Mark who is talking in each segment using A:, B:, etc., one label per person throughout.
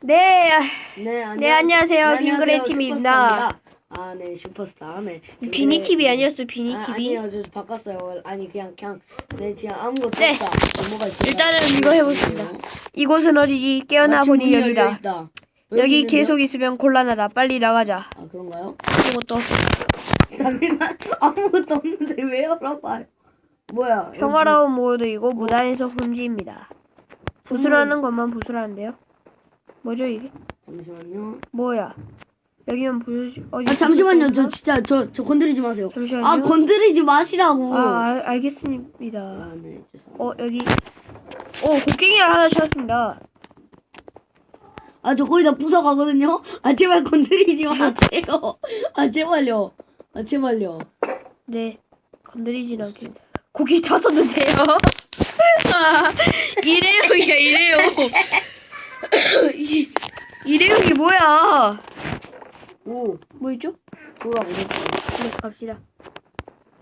A: 네,
B: 네, 안녕.
A: 네, 안녕하세요.
B: 네,
A: 빙그레. 팀입니다.
B: 아, 네, 슈퍼스타. 네.
A: 비니 TV 아니었어, 비니
B: 아,
A: TV.
B: 아니요, 저 바꿨어요. 아니, 그냥, 그냥, 네, 그냥 아무것도
A: 네.
B: 없다. 뭐가?
A: 일단은 이거 해봅시다. 이것은 어디지? 깨어나
B: 마침
A: 보니
B: 문이
A: 여기다.
B: 있다. 왜
A: 여기
B: 있는데요?
A: 계속 있으면 곤란하다. 빨리 나가자.
B: 아, 그런가요? 잠시만. 아무것도 없는데 왜 열어봐요? 뭐야?
A: 평화로운 모드이고 무단에서 금지입니다. 부수라는 것만 부수라는데요. 뭐죠 이게?
B: 잠시만요.
A: 뭐야? 여기만 부수 어디?
B: 아, 잠시만요. 저? 진짜, 저, 저 건드리지 마세요.
A: 잠시만요.
B: 아, 건드리지 마시라고.
A: 아, 알, 알겠습니다.
B: 아, 네, 죄송합니다.
A: 어 여기 어 곡괭이를 하나 찾았습니다.
B: 아, 저 거의 다 부숴가거든요? 아, 제발 건드리지 마세요. 아, 제발요. 아, 제발요.
A: 네 건드리진 않게 고기 다 썼는데요. 아, 일회용이야 일회용. 이- 일회용이 뭐야?
B: 오,
A: 뭐 있죠?
B: 돌아오겠다.
A: 네 갑시다.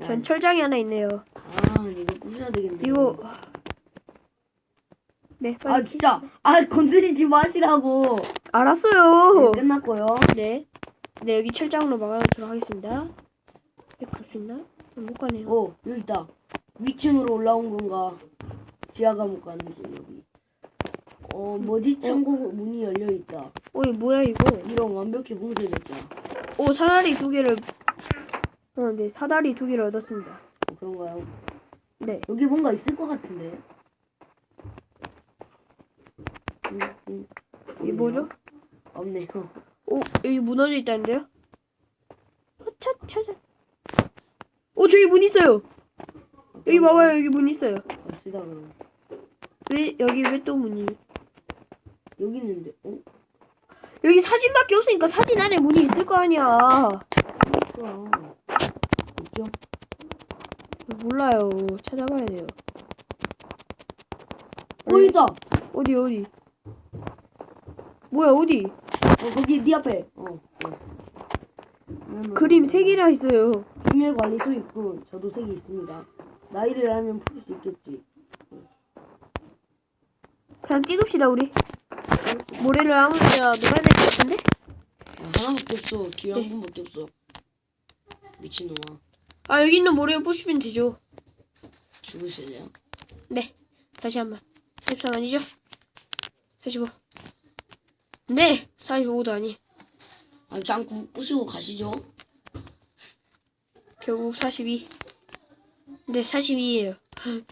A: 전 철장이 하나 있네요.
B: 아, 이거 부셔야 되겠네.
A: 이거 네
B: 아,
A: 빨리
B: 진짜. 아, 건드리지 마시라고.
A: 알았어요.
B: 네, 끝났고요.
A: 네. 네 여기 철장으로 막아놓도록 하겠습니다. 네, 갈수 있나? 못 가네요.
B: 오, 여기 있다. 위층으로 올라온 건가? 지하 감옥 가는 길, 여기. 어, 뭐지? 창고 문이 열려 있다.
A: 어, 이 뭐야 이거?
B: 이런 완벽히 봉쇄됐다.
A: 오 사다리 두 개를 어, 네 사다리 두 개를 얻었습니다.
B: 어, 그런가요?
A: 네.
B: 여기 뭔가 있을 것 같은데. 음, 음.
A: 이게 뭐죠?
B: 없네요.
A: 오 여기 무너져 있다는데요? 차 찾아. 오 저기 문 있어요. 여기 봐봐요 여기 문 있어요.
B: 갑시다, 그럼.
A: 왜 여기 왜 또 문이?
B: 여기 있는데, 어?
A: 여기 사진밖에 없으니까 사진 안에 문이 있을 거 아니야.
B: 뭐야. 있죠?
A: 몰라요. 찾아봐야 돼요.
B: 어, 있다!
A: 어디 어디? 뭐야 어디?
B: 어, 거기 네 앞에. 어. 어. 음,
A: 그림 세 개나 있어요.
B: 비밀 관리소 있고 저도 색이 있습니다. 나이를 알면 풀 수 있겠지.
A: 그냥 찍읍시다 우리. 모래를 아무 데나 놀아야 될 것 같은데?
B: 아, 하나밖에 없어. 기회 한 번밖에 없어. 미친놈아.
A: 아 여기 있는 모래를 부시면 되죠.
B: 죽으실래요?
A: 네. 다시 한 번. 43 아니죠? 45. 네. 45도 아니.
B: 아, 그냥 부- 부시고 가시죠.
A: 결국 42. 네, 42예요.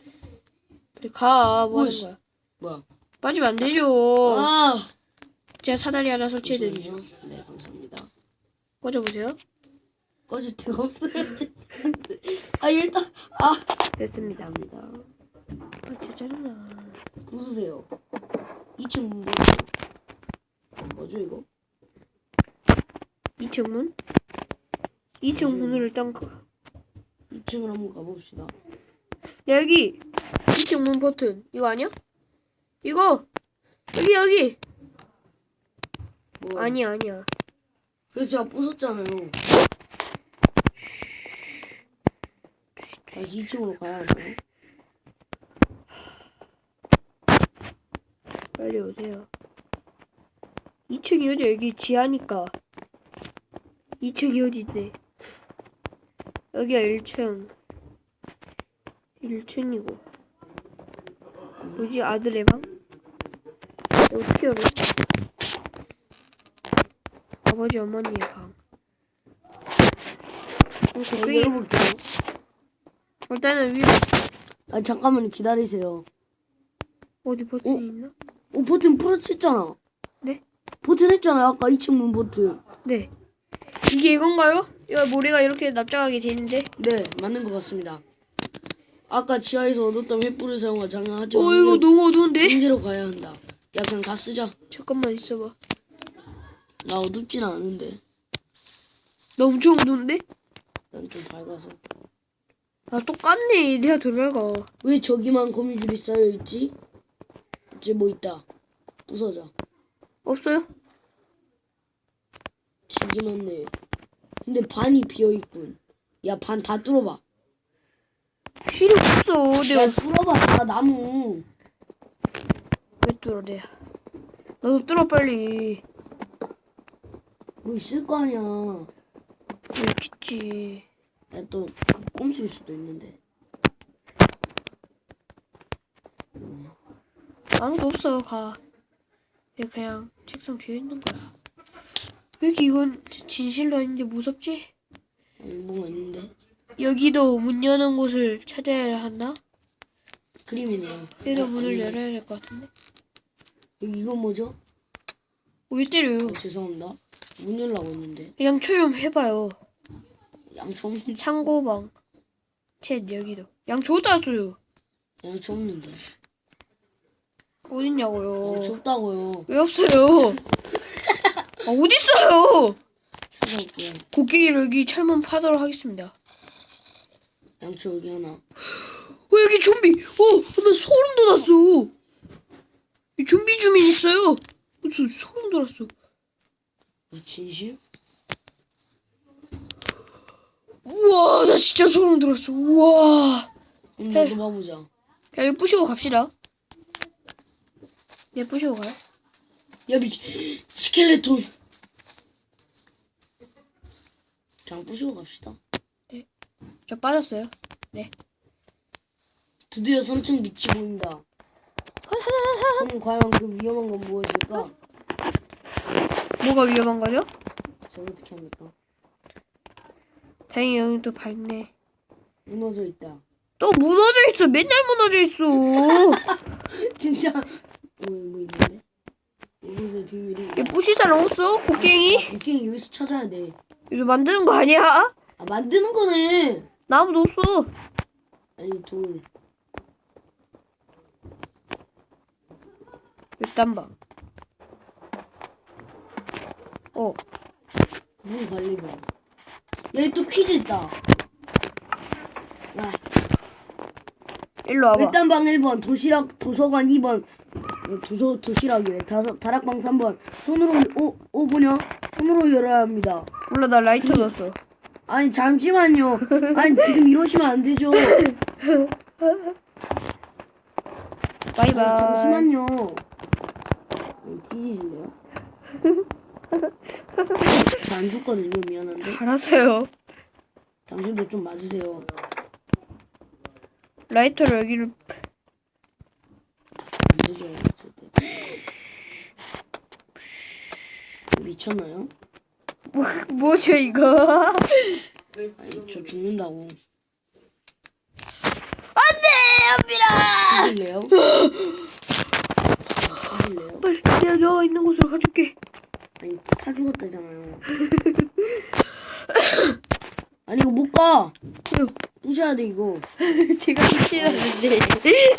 A: 우리 가. 뭐 하는. 거야?
B: 뭐야?
A: 빠지면 안 되죠.
B: 아!
A: 제가 사다리 하나 설치해드리죠.
B: 네, 감사합니다.
A: 꽂아보세요.
B: 꺼질 데가 없어요. 아, 일단, 아!
A: 됐습니다.
B: 감사합니다.
A: 아, 진짜 짜증나.
B: 부수세요. 2층 문 뭐죠, 이거?
A: 2층 문? 2층 문을 일단 가-
B: 2층을 한번 가봅시다.
A: 야, 여기 2층 문 버튼 이거 아니야? 이거 여기 여기.
B: 뭐,
A: 아니야 아니야.
B: 그래서 제가 부쉈잖아요. 다시 2층으로 가야 하나요?
A: 빨리 오세요. 2층이 어디 여기 지하니까. 2층이 어디인데? 여기가 1층. 1층이고. 뭐지 아들의 방? 어떻게 열어? 아버지 어머니의 방 어,
B: 자,
A: 곡괭이
B: 열어볼게요.
A: 일단은 위로
B: 아, 잠깐만 기다리세요.
A: 어디 버튼이
B: 어?
A: 있나?
B: 오, 버튼 풀었었잖아.
A: 네? 버튼
B: 했잖아요. 아까 2층 문 버튼.
A: 네. 이게 이건가요? 이거 모래가 이렇게 납작하게 돼 있는데.
B: 네, 맞는 것 같습니다. 아까 지하에서 얻었던 횃불을 사용하 장하지
A: 어 이거 너무 어두운데?
B: 인제로 가야 한다. 야, 그냥 다 쓰자.
A: 잠깐만 있어봐.
B: 나 어둡진 않은데.
A: 나 엄청 어두운데?
B: 난 좀 밝아서.
A: 아 똑같네. 내가 덜 밝아.
B: 왜 저기만 거미줄이 쌓여 있지? 이제 뭐 있다. 부서져.
A: 없어요?
B: 지기 많네. 근데 반이 비어 있군. 야, 반 다 뚫어봐.
A: 필요 없어.
B: 야,
A: 내가
B: 뚫어봐. 다 나무.
A: 왜 뚫어 내가? 너도 뚫어 빨리.
B: 뭐 있을 거 아니야.
A: 있겠지.
B: 또 꼼수일 수도 있는데.
A: 아무도 없어 가. 여기 그냥 책상 비어 있는 거야. 왜 이렇게 이건 진실로 아닌데 무섭지?
B: 아니 뭐가 있는데?
A: 여기도 문 여는 곳을 찾아야 한다.
B: 그림이네요.
A: 여기도
B: 어,
A: 문을 열어야 될 것 같은데.
B: 이건 뭐죠?
A: 어, 왜 때려요?
B: 어, 죄송합니다. 문 열라고 했는데
A: 양초 좀 해봐요.
B: 양초 없는데.
A: 창고방. 챗 여기도. 양초 어디다 둬요?
B: 양초 없는데.
A: 어딨냐고요.
B: 양초 없다고요.
A: 왜 없어요? 아, 어딨어요?
B: 찾아올게요.
A: 곡괭이를 여기 철문 파도록 하겠습니다.
B: 양초 여기 하나.
A: 어 여기 좀비 어 나 소름 돋았어 이 좀비 주민 있어요 무슨 소름 돋았어
B: 아, 진실?
A: 우와 나 진짜 소름 돋았어 우와
B: 그럼 나도 봐보자.
A: 야 이거 부시고 갑시다 얘 부시고 가요
B: 야 미, 스켈레톤. 그냥 부시고 갑시다.
A: 저 빠졌어요
B: 드디어 3층 밑이 보인다. 그럼 과연 그 위험한 건 무엇일까?
A: 뭐가 위험한 거죠?
B: 저 어떻게 합니까?
A: 다행히 여기 또 밝네
B: 무너져 있다.
A: 또 무너져 있어 맨날 무너져 있어
B: 진짜. 뭐, 뭐 있는데? 이곳의 비밀이.
A: 얘 부실 사람 없어? 곡괭이?
B: 아, 곡괭이 여기서 찾아야 돼.
A: 이거 만드는 거 아니야?
B: 아 만드는 거네.
A: 나 아무도 없어
B: 아니 돌.
A: 봐 어,
B: 문 관리봐. 여기 또 퀴즈 있다. 아,
A: 일로 와봐
B: 일단방 1번, 도시락, 도서관 2번, 어, 도서, 도시락이래. 다섯, 다락방 3번. 손으로, 오, 오, 뭐냐? 손으로 열어야 합니다.
A: 몰라 나 라이터 넣었어
B: 아니, 잠시만요. 아니, 지금 이러시면 안 되죠.
A: 바이바이
B: 잠시만요. 어, 뒤지실래요? 저안 죽거든요, 미안한데.
A: 알았어요
B: 당신도 좀 맞으세요.
A: 라이터로 여기를
B: 안 되죠, 절대. 미쳤나요?
A: 뭐, 뭐죠 이거
B: 아니, 저 죽는다고.
A: 안돼 연비라
B: 죽일래요?
A: 빨리 내가 너가 있는 곳으로 가줄게
B: 아니, 타 죽었다잖아요. 아니, 이거 못 가! 부셔야 돼, 이거.
A: 제가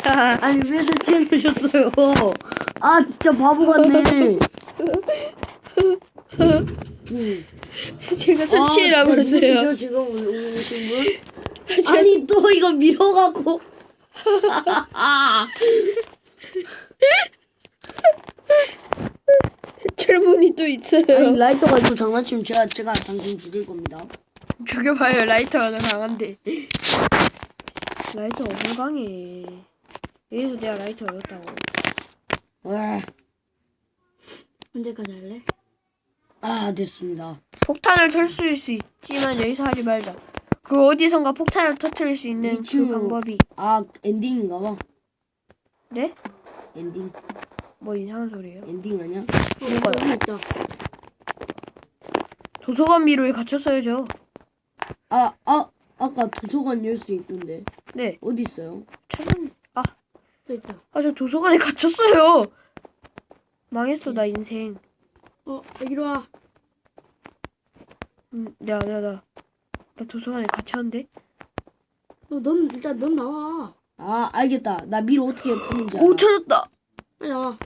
A: 아,
B: 아니, 왜 설치해 주셨어요? 아, 진짜 바보 같네. 음.
A: 제가 설치해놔
B: 아, 누구시죠, 지금 오신 분? 아니, 또 이거 밀어갖고.
A: 철문이 또 있어요
B: 아니, 라이터 가지고 장난치면 제가, 제가 당신 죽일 겁니다.
A: 죽여봐요 라이터가 더 강한데 라이터 엄청 강해 여기서 내가 라이터 얻었다고
B: 와,
A: 언제까지 할래?
B: 아, 됐습니다.
A: 폭탄을 터뜨릴 수 있지만 여기서 하지 말자 그 어디선가 폭탄을 터뜨릴 수 있는 그. 방법이
B: 아, 엔딩인가 봐.
A: 네?
B: 엔딩.
A: 뭐 이상한 소리예요
B: 엔딩 아니야?
A: 뭐가요?
B: 있다.
A: 도서관 미로에 갇혔어요 저
B: 아, 아, 아까 도서관 열 수 있던데.
A: 네,
B: 어디 있어요?
A: 찾은 아,
B: 또 있다.
A: 아 저 도서관에 갇혔어요. 망했어 나 인생.
B: 어, 여기로 와.
A: 음, 야, 야, 나, 나 도서관에 갇혔는데.
B: 어, 넌 일단 넌 나와. 아, 알겠다. 나 미로 어떻게 푸는지 알아.
A: 오 찾았다.
B: 빨리 나와.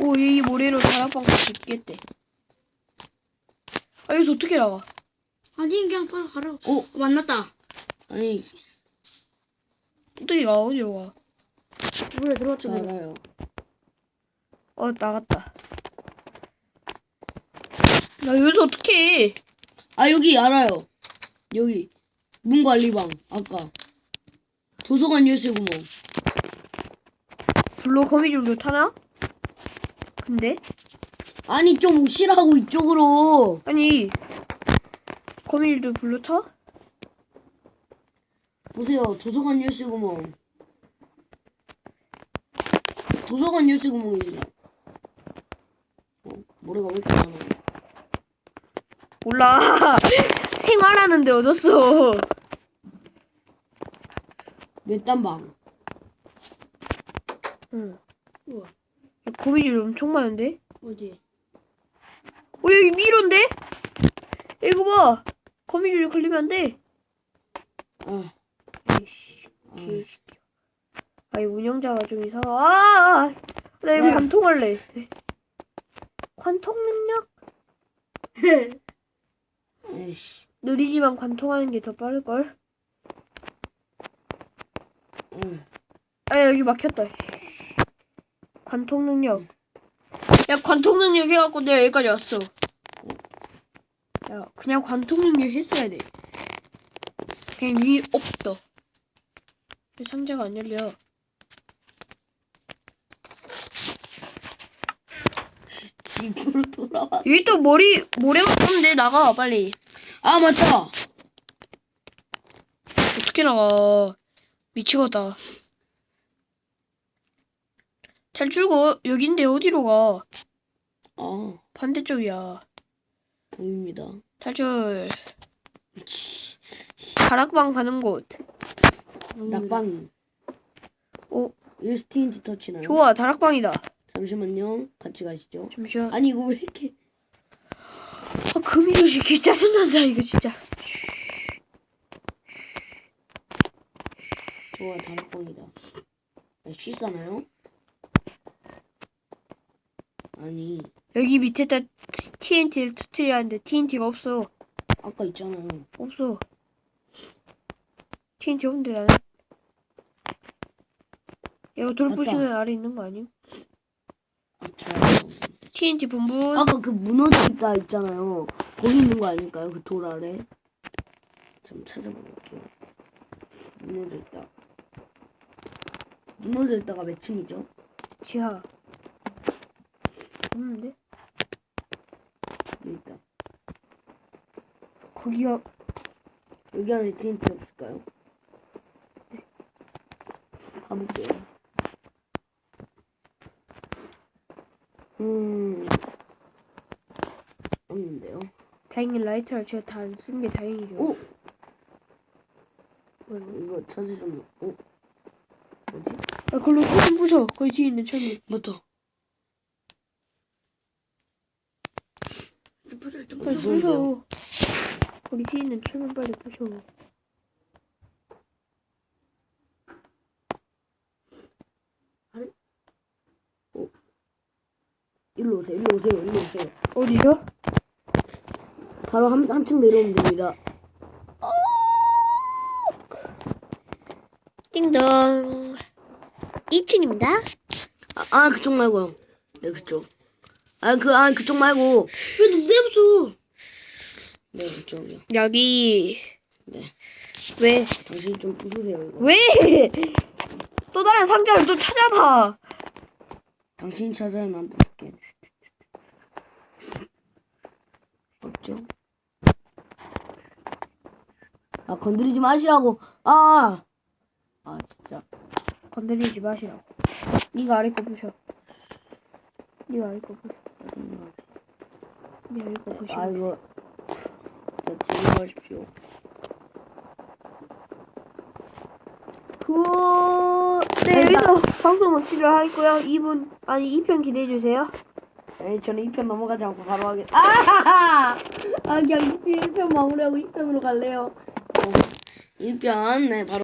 A: 오, 이 모래로 다락방 있겠대. 아 여기서 어떻게 나가?
C: 아니 그냥 빨리 가라.
B: 어,
C: 만났다.
B: 아니,
A: 어떻게 가? 어디로 가?
C: 물에 들어왔지.
B: 알아요.
A: 어 나갔다. 나 여기서 어떻게 해?
B: 아, 여기 알아요. 여기. 문관리방. 아까. 도서관 열쇠 구멍.
A: 불로 거미줄도 타나? 근데
B: 아니 좀 오시라고 이쪽으로.
A: 아니 거미줄도 불러 타?
B: 보세요 도서관 열쇠 구멍. 도서관 열쇠 구멍이냐? 어 모래가 왜 이렇게 많아?
A: 몰라. 생활하는데 얻었어.
B: 몇 단 방?
A: 응. 우와. 야, 거미줄 엄청 많은데?
C: 어디?
A: 어 여기 미로인데? 이거 봐. 거미줄 걸리면 안 돼.
B: 아,
A: 에이씨, 개새끼야. 아이 운영자가 좀 이상하. 아, 아, 나 이거
B: 야.
A: 관통할래. 관통 능력
B: 에이씨.
A: 느리지만 관통하는 게 더 빠를 걸.
B: 응.
A: 아 여기 막혔다. 관통 능력. 야 관통 능력 해갖고 내가 여기까지 왔어. 야 그냥 관통 능력 했어야 돼. 그냥 위 없다. 왜 상자가 안 열려?
B: 집으로 돌아와.
A: 여기 또 머리 모래 맞는데 나가 빨리.
B: 아 맞다.
A: 어떻게 나가? 미치겠다. 잘 줄고 여긴데 어디로 가?
B: 아
A: 반대쪽이야.
B: 보입니다.
A: 탈출. 다락방 가는 곳.
B: 낙방.
A: 어?
B: 일스틴트 터치나요?
A: 좋아, 다락방이다.
B: 잠시만요. 같이 가시죠.
A: 잠시만.
B: 아니 이거 왜 이렇게?
A: 아, 금이도 시키 짜증난다, 이거 진짜.
B: 좋아 다락방이다. 아, 쉬싸나요? 아니
A: 여기 밑에다 TNT를 터트려야 하는데 TNT가 없어.
B: 아까 있잖아요.
A: 없어. TNT 없는데 나는. 이거 돌
B: 맞다.
A: 부시면 아래 있는 거 아니야? TNT 본분.
B: 아까 그 무너져 있다 있잖아요. 거기 있는 거 아닐까요? 그 돌 아래. 좀 찾아볼게요. 무너져 있다가 몇 층이죠?
A: 지하. 없는데?
B: 여기 있다.
A: 거기가
B: 여기 안에 TNT 없을까요? 가볼게요. 음, 없는데요.
A: 다행히 라이터를 제가 다 안 쓴 게 다행이죠.
B: 오,
A: 뭐,
B: 이거 찾으셨나? 오, 뭐지?
A: 아, 그걸로 꽃좀 부셔. 거기 뒤에 있는 천이.
B: 맞다.
C: 부술 좀
A: 빨리
B: 무서운데요?
A: 부셔. 거기 뒤에 있는 천은 빨리 부셔.
B: 일로 오세요, 일로 오세요, 일로 오세요.
A: 어디죠?
B: 바로 한, 한층 내려오면 됩니다.
A: 띵동. 2층입니다.
B: 아, 아 그쪽 말고요. 네, 그쪽. 아, 그, 아, 그쪽 말고.
C: 왜너 내부수?
B: 네, 그쪽이요.
A: 여기.
B: 네.
A: 왜?
B: 당신 좀 부수세요, 이거.
A: 왜? 또 다른 상자를 또 찾아봐.
B: 당신 찾아야 난 부술게. 없죠? 아, 건드리지 마시라고. 아! 아, 진짜.
A: 건드리지 마시라고. 네가 아래 거 부셔. 네가 아래 거 부셔.
B: 짜증나.
A: 네가 아래 거 부셔.
B: 아, 이거. 네, 들어가십시오.
A: 그... 네, 여기서 방송 마치려 하겠고요. 2분, 아니 2편 기대해주세요.
B: 에이, 저는 2편 넘어가지 않고 바로 하겠, 아! 아, 그냥 1편 마무리하고 2편으로 갈래요. 어, 1편, 네, 바로.